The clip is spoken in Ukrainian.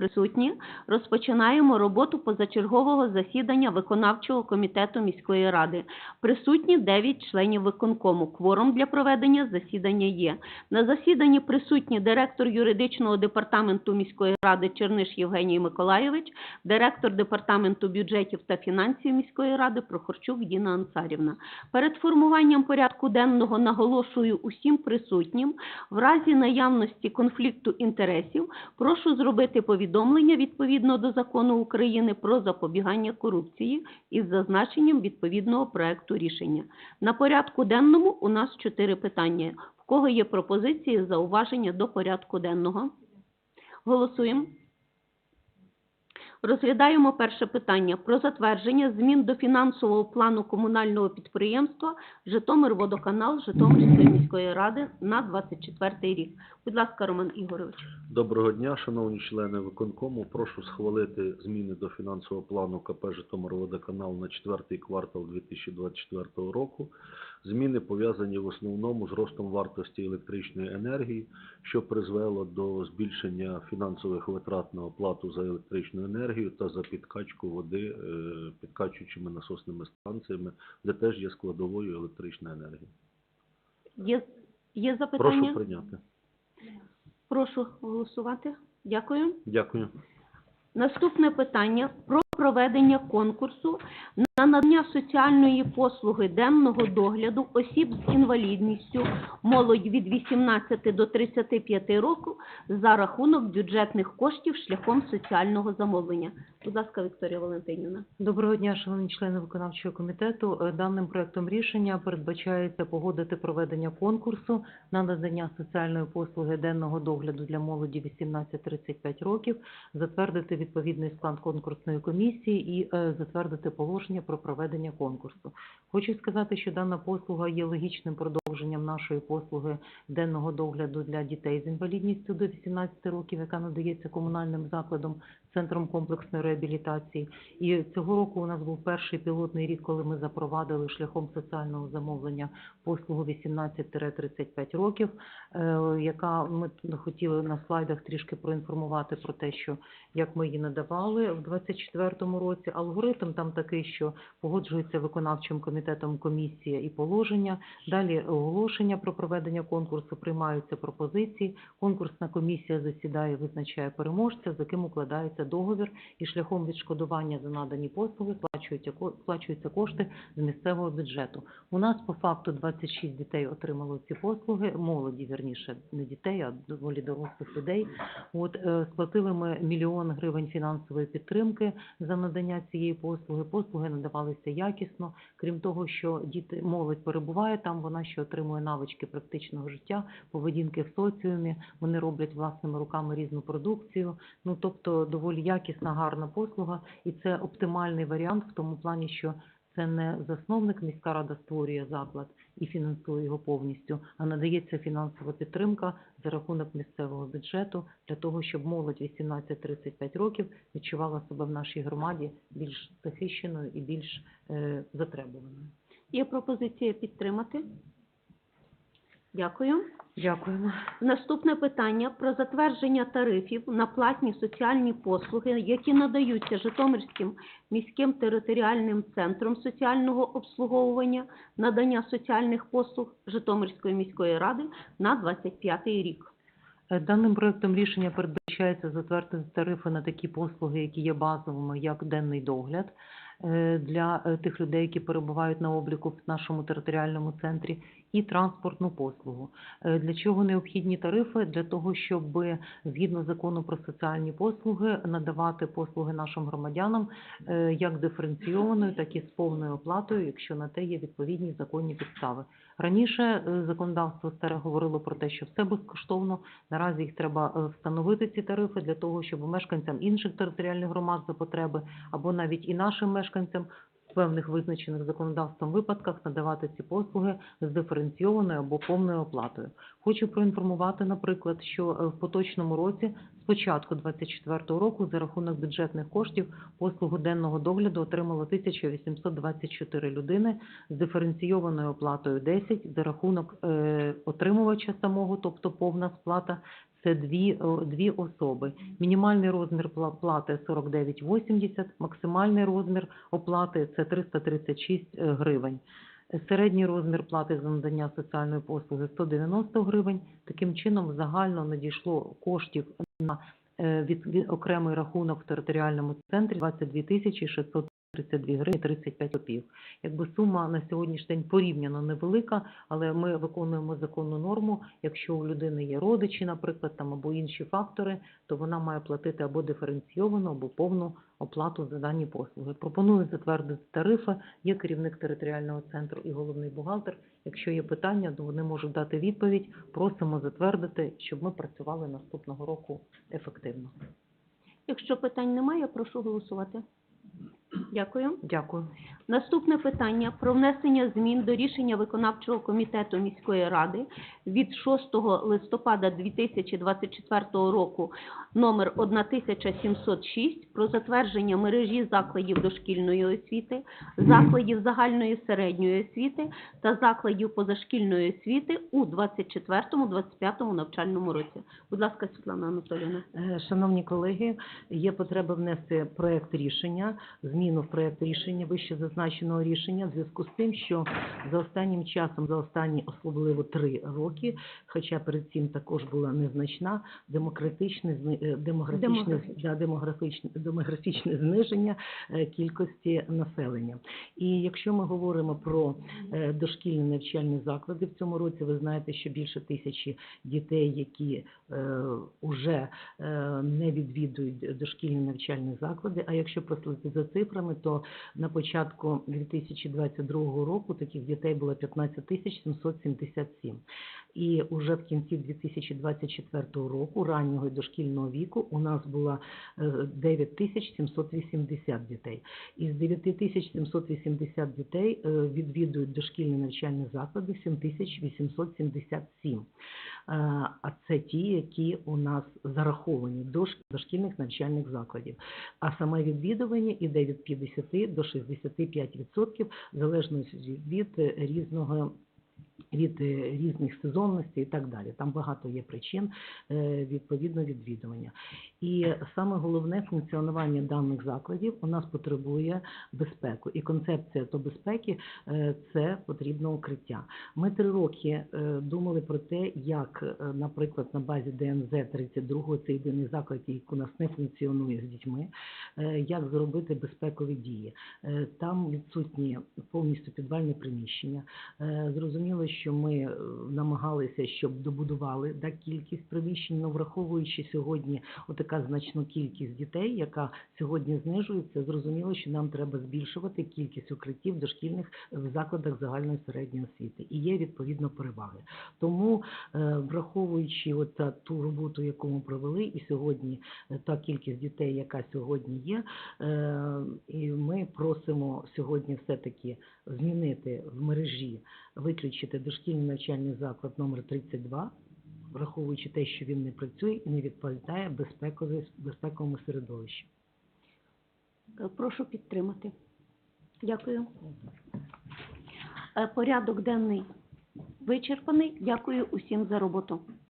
присутні. Розпочинаємо роботу позачергового засідання виконавчого комітету міської ради. Присутні 9 членів виконкому. Кворум для проведення засідання є. На засіданні присутні директор юридичного департаменту міської ради Черниш Євгеній Миколайович, директор департаменту бюджетів та фінансів міської ради Прохорчук Діна Ансарівна. Перед формуванням порядку денного наголошую усім присутнім, в разі наявності конфлікту інтересів прошу зробити повідомлення відповідно до закону України про запобігання корупції із зазначенням відповідного проекту рішення. На порядку денному у нас чотири питання. В кого є пропозиції, зауваження до порядку денного? Голосуємо. Розглядаємо перше питання про затвердження змін до фінансового плану комунального підприємства Житомирводоканал Житомирської міської ради на 24 рік. Будь ласка, Роман Ігорович. Доброго дня, шановні члени виконкому. Прошу схвалити зміни до фінансового плану КП «Житомирводоканал» на четвертий квартал 2024 року. Зміни пов'язані в основному з ростом вартості електричної енергії, що призвело до збільшення фінансових витрат на оплату за електричну енергію та за підкачку води е, підкачуючими насосними станціями, де теж є складовою електрична енергія. Є, є запитання? Прошу прийняти. Прошу голосувати. Дякую. Дякую. Наступне питання про проведення конкурсу на надання соціальної послуги денного догляду осіб з інвалідністю, молодь від 18 до 35 років за рахунок бюджетних коштів шляхом соціального замовлення. Будь ласка, Вікторія Валентинівна. Доброго дня, шановні члени виконавчого комітету. Е, Даним проектом рішення передбачається погодити проведення конкурсу на надання соціальної послуги денного догляду для молоді 18-35 років, затвердити відповідний склад конкурсної комісії і е, затвердити положення про проведення конкурсу. Хочу сказати, що дана послуга є логічним продовженням нашої послуги денного догляду для дітей з інвалідністю до 18 років, яка надається комунальним закладом центром комплексної реабілітації. І цього року у нас був перший пілотний рік, коли ми запровадили шляхом соціального замовлення послугу 18-35 років, е, яка ми хотіли на слайдах трішки проінформувати про те, що як ми її надавали в 24-му році. Алгоритм там такий, що погоджується виконавчим комітетом комісія і положення. Далі оголошення про проведення конкурсу, приймаються пропозиції. Конкурсна комісія засідає, визначає переможця, з яким укладається договір, і шляхом відшкодування за надані послуги сплачуються сплачуються кошти з місцевого бюджету. У нас по факту 26 дітей отримало ці послуги, молоді, вірніше, не дітей, а доволі дорослих людей. От е, сплатили ми мільйон гривень фінансової підтримки за надання цієї послуги. Послуги надавалися якісно. Крім того, що діти молодь перебуває там, вона ще отримує навички практичного життя, поведінки в соціумі. Вони роблять власними руками різну продукцію. Ну тобто доволі якісна, гарна послуга, і це оптимальний варіант в тому плані, що це не засновник міська рада створює заклад і фінансує його повністю, а надається фінансова підтримка за рахунок місцевого бюджету для того, щоб молодь 18-35 років відчувала себе в нашій громаді більш захищеною і більш е, затребуваною. Є пропозиція підтримати? Дякую. Дякуємо. Наступне питання про затвердження тарифів на платні соціальні послуги, які надаються Житомирським міським територіальним центром соціального обслуговування, надання соціальних послуг Житомирської міської ради на 25 рік. Е, Даним проектом рішення передбачається затвердити тарифи на такі послуги, які є базовими, як денний догляд для е, тих людей, які перебувають на обліку в нашому територіальному центрі, і транспортну послугу. Е, Для чого необхідні тарифи? Для того, щоб згідно закону про соціальні послуги надавати послуги нашим громадянам е, як диференційованою, так і з повною оплатою, якщо на те є відповідні законні підстави. Раніше е, законодавство старе говорило про те, що все безкоштовно. Наразі їх треба е, встановити ці тарифи для того, щоб мешканцям інших територіальних громад за потреби або навіть і нашим мешканцям в певних визначених законодавством випадках надавати ці послуги з диференційованою або повною оплатою. Хочу проінформувати, наприклад, що е, в поточному році початку 2024 року за рахунок бюджетних коштів послугу денного догляду отримало 1824 людини з диференційованою оплатою 10 за рахунок е, отримувача самого, тобто повна сплата. Це дві, о, дві особи. Мінімальний розмір пла- плати 49,80, максимальний розмір оплати це 336 гривень. Середній розмір плати за надання соціальної послуги 190 гривень. Таким чином загально надійшло коштів на е, від, окремий рахунок в територіальному центрі 22 тисячі 632 гривні 35 копійок. Якби сума на сьогоднішній день порівняно невелика, але ми виконуємо законну норму. Якщо у людини є родичі, наприклад, там або інші фактори, то вона має платити або диференційовану, або повну оплату за дані послуги. Пропоную затвердити тарифи. Є керівник територіального центру і головний бухгалтер. Якщо є питання, то вони можуть дати відповідь. Просимо затвердити, щоб ми працювали наступного року ефективно. Якщо питань немає, прошу голосувати. Дякую. Дякую. Наступне питання про внесення змін до рішення виконавчого комітету міської ради від 6 листопада 2024 року номер 1706 про затвердження мережі закладів дошкільної освіти, закладів загальної середньої освіти та закладів позашкільної освіти у 24-25 навчальному році. Будь ласка, Світлана Анатоліївна. Е, Шановні колеги, є потреба внести проект рішення, зміну в проект рішення вище зазначеного рішення в зв'язку з тим, що за останнім часом, за останні особливо три роки, хоча перед цим також була незначна демократичне е, демографічне Демографічне. да, демографічне демографічне зниження е, кількості населення. І якщо ми говоримо про е, дошкільні навчальні заклади в цьому році, ви знаєте, що більше тисячі дітей, які вже не відвідують дошкільні навчальні заклади. А якщо прослідити за цифрами, то на початку 2022 року таких дітей було 15 тисяч 777. І уже в кінці 2024 року, раннього і дошкільного віку, у нас було е, 9 тисяч 780 дітей. Із 9 тисяч 780 дітей е, відвідують дошкільні навчальні заклади 7 тисяч 877. Е, А це ті, які у нас зараховані до дошкільних навчальних закладів. А саме відвідування іде від 50 до 65%, залежно від е, різного від е, різних сезонностей і так далі. Там багато є причин е, відповідно відвідування. І саме головне функціонування даних закладів у нас потребує безпеку. І концепція то безпеки е, це потрібне укриття. Ми три роки думали про те, як, наприклад, на базі ДНЗ 32 це єдиний заклад, який у нас не функціонує з дітьми, як зробити безпекові дії. Там відсутні повністю підвальне приміщення. Зрозуміло, що ми е, намагалися, щоб добудували да, кількість приміщень, але враховуючи сьогодні отака значну кількість дітей, яка сьогодні знижується, зрозуміло, що нам треба збільшувати кількість укриттів дошкільних в закладах загальної середньої освіти. І є відповідно переваги. Тому, е, враховуючи от ту роботу, яку ми провели, і сьогодні е, та кількість дітей, яка сьогодні є, е, і ми просимо сьогодні все-таки змінити в мережі, виключити дошкільний навчальний заклад номер 32, враховуючи те, що він не працює і не відповідає безпековому середовищу. Е, Прошу підтримати. Дякую. Е, Порядок денний вичерпаний. Дякую усім за роботу.